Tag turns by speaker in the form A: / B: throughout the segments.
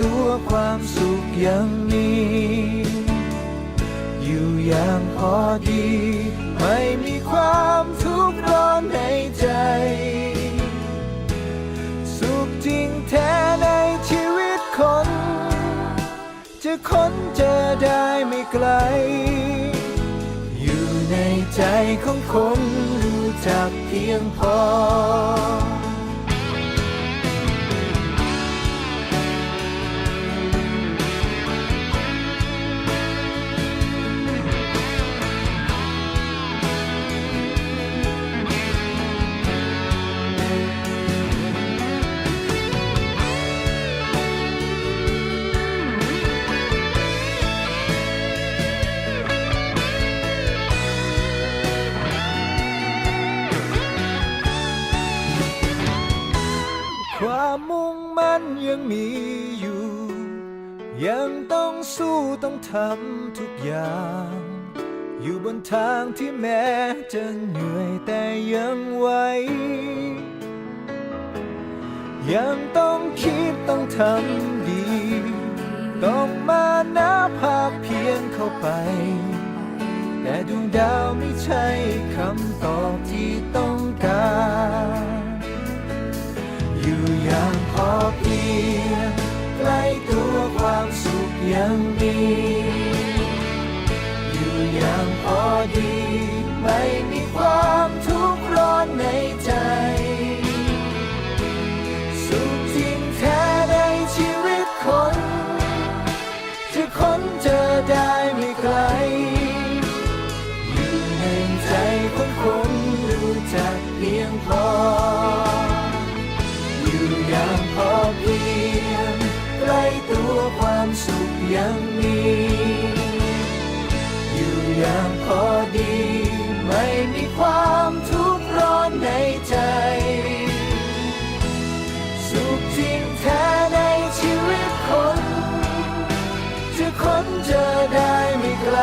A: ตัวความสุขยังมีอยู่อย่างพอดี ไม่มีความทุกข์ร้อนในใจ สุขจริงแท้ในชีวิตคน จะค้นเจอได้ไม่ไกล อยู่ในใจของคนรู้จักเพียงพอ มันยังมีอยู่ ยังต้องสู้ต้องทำทุกอย่าง อยู่บนทางที่แม้จะเหนื่อยแต่ยังไหวยังต้องคิดต้องทำดี ต้องมานาภาพเพียงเข้าไป แต่ดวงดาวไม่ใช่คำตอบที่ต้องการ อยู่อย่าง ยังมีอยู่อย่างพอดี ไม่มีความทุกข์ร้อนในใจ สุขจริงแท้ในชีวิตคนจะค้นเจอได้ไม่ไกล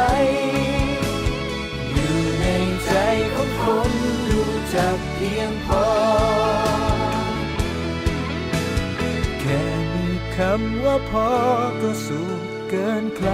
A: อยู่ในใจของคนรู้จักเพียงพอ แค่มีคำว่าพอก็สุข เกินใคร